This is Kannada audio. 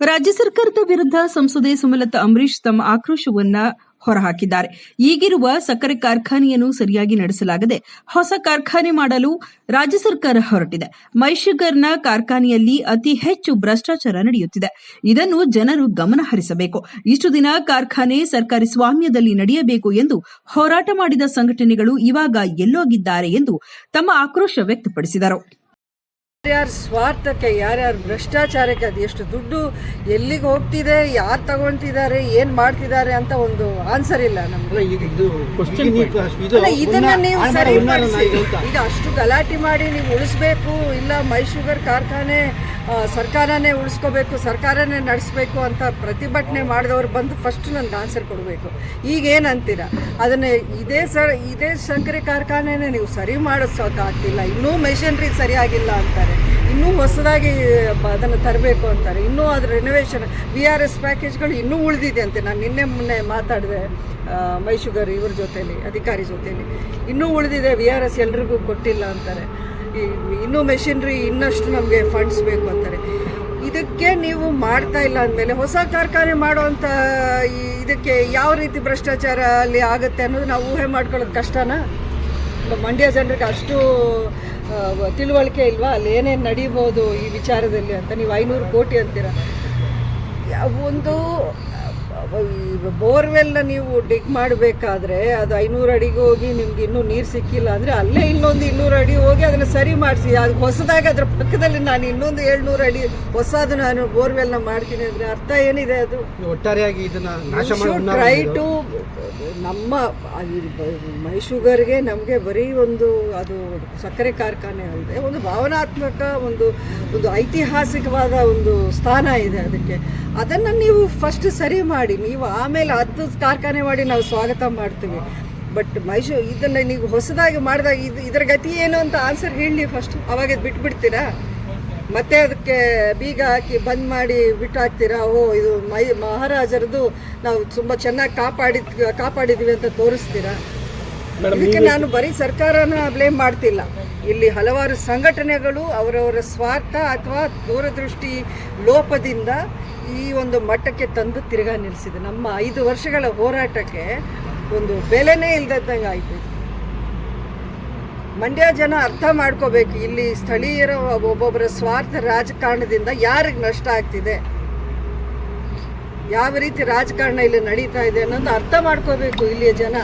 ರಾಜ್ಯ ಸರ್ಕಾರದ ವಿರುದ್ಧ ಸಂಸದೆ ಸುಮಲತಾ ಅಂಬರೀಶ್ ತಮ್ಮ ಆಕ್ರೋಶವನ್ನ ಹೊರಹಾಕಿದ್ದಾರೆ. ಈಗಿರುವ ಸಕ್ಕರೆ ಕಾರ್ಖಾನೆಯನ್ನು ಸರಿಯಾಗಿ ನಡೆಸಲಾಗದೆ ಹೊಸ ಕಾರ್ಖಾನೆ ಮಾಡಲು ರಾಜ್ಯ ಸರ್ಕಾರ ಹೊರಟಿದೆ. ಮೈಶುಗರ್ನ ಕಾರ್ಖಾನೆಯಲ್ಲಿ ಅತಿ ಹೆಚ್ಚು ಭ್ರಷ್ಟಾಚಾರ ನಡೆಯುತ್ತಿದೆ. ಇದನ್ನು ಜನರು ಗಮನ ಹರಿಸಬೇಕು ಇಷ್ಟು ದಿನ ಕಾರ್ಖಾನೆ ಸರ್ಕಾರಿ ಸ್ವಾಮ್ಯದಲ್ಲಿ ನಡೆಯಬೇಕು ಎಂದು ಹೋರಾಟ ಮಾಡಿದ ಸಂಘಟನೆಗಳು ಇವಾಗ ಎಲ್ಲೋಗಿದ್ದಾರೆ ಎಂದು ತಮ್ಮ ಆಕ್ರೋಶ ವ್ಯಕ್ತಪಡಿಸಿದರು. ಯಾರ್ಯಾರ ಸ್ವಾರ್ಥಕ್ಕೆ ಯಾರ್ಯಾರ ಭ್ರಷ್ಟಾಚಾರಕ್ಕೆ ಅದು ಎಷ್ಟು ದುಡ್ಡು ಎಲ್ಲಿಗೆ ಹೋಗ್ತಿದೆ ಯಾರು ತಗೊಂತಿದ್ದಾರೆ ಏನ್ ಮಾಡ್ತಿದ್ದಾರೆ ಅಂತ ಒಂದು ಆನ್ಸರ್ ಇಲ್ಲ ನಮ್ಗೆ. ಇದನ್ನ ನೀವು ಸರಿಪಡಿಸಿ. ಈಗ ಅಷ್ಟು ಗಲಾಟೆ ಮಾಡಿ ನೀವು ಉಳಿಸ್ಬೇಕು ಇಲ್ಲ ಮೈ ಶುಗರ್ ಕಾರ್ಖಾನೆ ಸರ್ಕಾರನೇ ಉಳಿಸ್ಕೋಬೇಕು, ಸರ್ಕಾರನೇ ನಡೆಸಬೇಕು ಅಂತ ಪ್ರತಿಭಟನೆ ಮಾಡಿದವರು ಬಂದು ಫಸ್ಟ್ ನನ್ಗೆ ಆನ್ಸರ್ ಕೊಡಬೇಕು. ಈಗ ಏನಂತೀರ? ಅದನ್ನೇ ಇದೇ ಸರ್ ಇದೇ ಸಕ್ಕರೆ ಕಾರ್ಖಾನೆನೇ ನೀವು ಸರಿ ಮಾಡಿಸೋಕ್ಕಾಗ್ತಿಲ್ಲ ಇನ್ನೂ ಮೆಷಿನ್ರಿ ಸರಿಯಾಗಿಲ್ಲ ಅಂತಾರೆ. ಇನ್ನೂ ಹೊಸದಾಗಿ ಅದನ್ನು ತರಬೇಕು ಅಂತಾರೆ. ಇನ್ನೂ ಅದ್ರ ರಿನೋವೇಷನ್ ವಿ ಆರ್ ಎಸ್ ಪ್ಯಾಕೇಜ್ಗಳು ಇನ್ನೂ ಉಳಿದಿದೆ ಅಂತೆ. ನಾನು ನಿನ್ನೆ ಮೊನ್ನೆ ಮಾತಾಡಿದೆ ಮೈಶುಗರ್ ಇವ್ರ ಜೊತೇಲಿ, ಅಧಿಕಾರಿ ಜೊತೇಲಿ. ಇನ್ನೂ ಉಳಿದಿದೆ ವಿ ಆರ್ ಎಸ್ ಎಲ್ರಿಗೂ ಕೊಟ್ಟಿಲ್ಲ ಅಂತಾರೆ. ಇನ್ನೂ ಮೆಷಿನ್ರಿ ಇನ್ನಷ್ಟು ನಮಗೆ ಫಂಡ್ಸ್ ಬೇಕು ಅಂತಾರೆ. ಇದಕ್ಕೆ ನೀವು ಮಾಡ್ತಾ ಇಲ್ಲ ಅಂದಮೇಲೆ ಹೊಸ ಕಾರ್ಖಾನೆ ಮಾಡುವಂಥ ಇದಕ್ಕೆ ಯಾವ ರೀತಿ ಭ್ರಷ್ಟಾಚಾರ ಅಲ್ಲಿ ಆಗುತ್ತೆ ಅನ್ನೋದು ನಾವು ಊಹೆ ಮಾಡ್ಕೊಳ್ಳೋದು ಕಷ್ಟನಾ? ಮಂಡ್ಯ ಜನರಿಗೆ ಅಷ್ಟು ತಿಳುವಳಿಕೆ ಇಲ್ವಾ? ಅಲ್ಲಿ ಏನೇನು ನಡೀಬೋದು ಈ ವಿಚಾರದಲ್ಲಿ ಅಂತ. ನೀವು ಐನೂರು ಕೋಟಿ ಅಂತೀರ? ಒಂದು ಬೋರ್ವೆಲ್ನ ನೀವು ಡಿಗ್ ಮಾಡಬೇಕಾದ್ರೆ ಅದು ಐನೂರು ಅಡಿಗೆ ಹೋಗಿ ನಿಮ್ಗೆ ಇನ್ನೂ ನೀರು ಸಿಕ್ಕಿಲ್ಲ ಅಂದರೆ ಅಲ್ಲೇ ಇನ್ನೊಂದು ಇನ್ನೂರು ಅಡಿ ಹೋಗಿ ಅದನ್ನು ಸರಿ ಮಾಡಿಸಿ. ಅದು ಹೊಸದಾಗಿ ಅದ್ರ ಪಕ್ಕದಲ್ಲಿ ನಾನು ಇನ್ನೊಂದು ಏಳ್ನೂರು ಅಡಿ ಹೊಸದು ನಾನು ಬೋರ್ವೆಲ್ನ ಮಾಡ್ತೀನಿ ಅಂದರೆ ಅರ್ಥ ಏನಿದೆ ಅದು? ಒಟ್ಟಾರೆಯಾಗಿ ಇದನ್ನ ಟ್ರೈ ಟು ನಮ್ಮ ಮೈ ಶುಗರ್ಗೆ ನಮಗೆ ಬರೀ ಒಂದು ಅದು ಸಕ್ಕರೆ ಕಾರ್ಖಾನೆ ಅಲ್ಲದೆ ಒಂದು ಭಾವನಾತ್ಮಕ ಒಂದು ಒಂದು ಐತಿಹಾಸಿಕವಾದ ಒಂದು ಸ್ಥಾನ ಇದೆ ಅದಕ್ಕೆ. ಅದನ್ನು ನೀವು ಫಸ್ಟ್ ಸರಿ ಮಾಡಿ ನೀವು ಆಮೇಲೆ ಹತ್ತು ಕಾರ್ಖಾನೆ ಮಾಡಿ ನಾವು ಸ್ವಾಗತ ಮಾಡ್ತೀವಿ. ಬಟ್ ಮೈಸೂರು ಇದನ್ನು ನೀವು ಹೊಸದಾಗಿ ಮಾಡಿದಾಗ ಇದು ಇದರ ಗತಿ ಏನು ಅಂತ ಆನ್ಸರ್ ಹೇಳಿ ಫಸ್ಟ್ ಅವಾಗ ಬಿಟ್ಬಿಡ್ತೀರಾ? ಮತ್ತೆ ಅದಕ್ಕೆ ಬೀಗ ಹಾಕಿ ಬಂದ್ ಮಾಡಿ ಬಿಟ್ಟು ಹಾಕ್ತೀರಾ ಓ ಇದು ಮೈ ಮಹಾರಾಜರದು ನಾವು ತುಂಬ ಚೆನ್ನಾಗಿ ಕಾಪಾಡಿದ್ ಕಾಪಾಡಿದ್ವಿ ಅಂತ ತೋರಿಸ್ತೀರಾ? ಇದಕ್ಕೆ ನಾನು ಬರೀ ಸರ್ಕಾರನ ಬ್ಲೇಮ್ ಮಾಡ್ತಿಲ್ಲ. ಇಲ್ಲಿ ಹಲವಾರು ಸಂಘಟನೆಗಳು ಅವರವರ ಸ್ವಾರ್ಥ ಅಥವಾ ದೂರದೃಷ್ಟಿ ಲೋಪದಿಂದ ಈ ಒಂದು ಮಟ್ಟಕ್ಕೆ ತಂದು ತಿರುಗಾ ನಿಲ್ಲಿಸಿದೆ. ನಮ್ಮ ಐದು ವರ್ಷಗಳ ಹೋರಾಟಕ್ಕೆ ಒಂದು ಬೆಲೆನೇ ಇಲ್ದಂಗೆ ಆಯಿತು. ಮಂಡ್ಯ ಜನ ಅರ್ಥ ಮಾಡ್ಕೋಬೇಕು. ಇಲ್ಲಿ ಸ್ಥಳೀಯರ ಒಬ್ಬೊಬ್ಬರ ಸ್ವಾರ್ಥ ರಾಜಕಾರಣದಿಂದ ಯಾರಿಗೆ ನಷ್ಟ ಆಗ್ತಿದೆ? ಯಾವ ರೀತಿ ರಾಜಕಾರಣ ಇಲ್ಲಿ ನಡೀತಾ ಇದೆ ಅನ್ನೋದು ಅರ್ಥ ಮಾಡ್ಕೋಬೇಕು ಇಲ್ಲಿಯ ಜನ.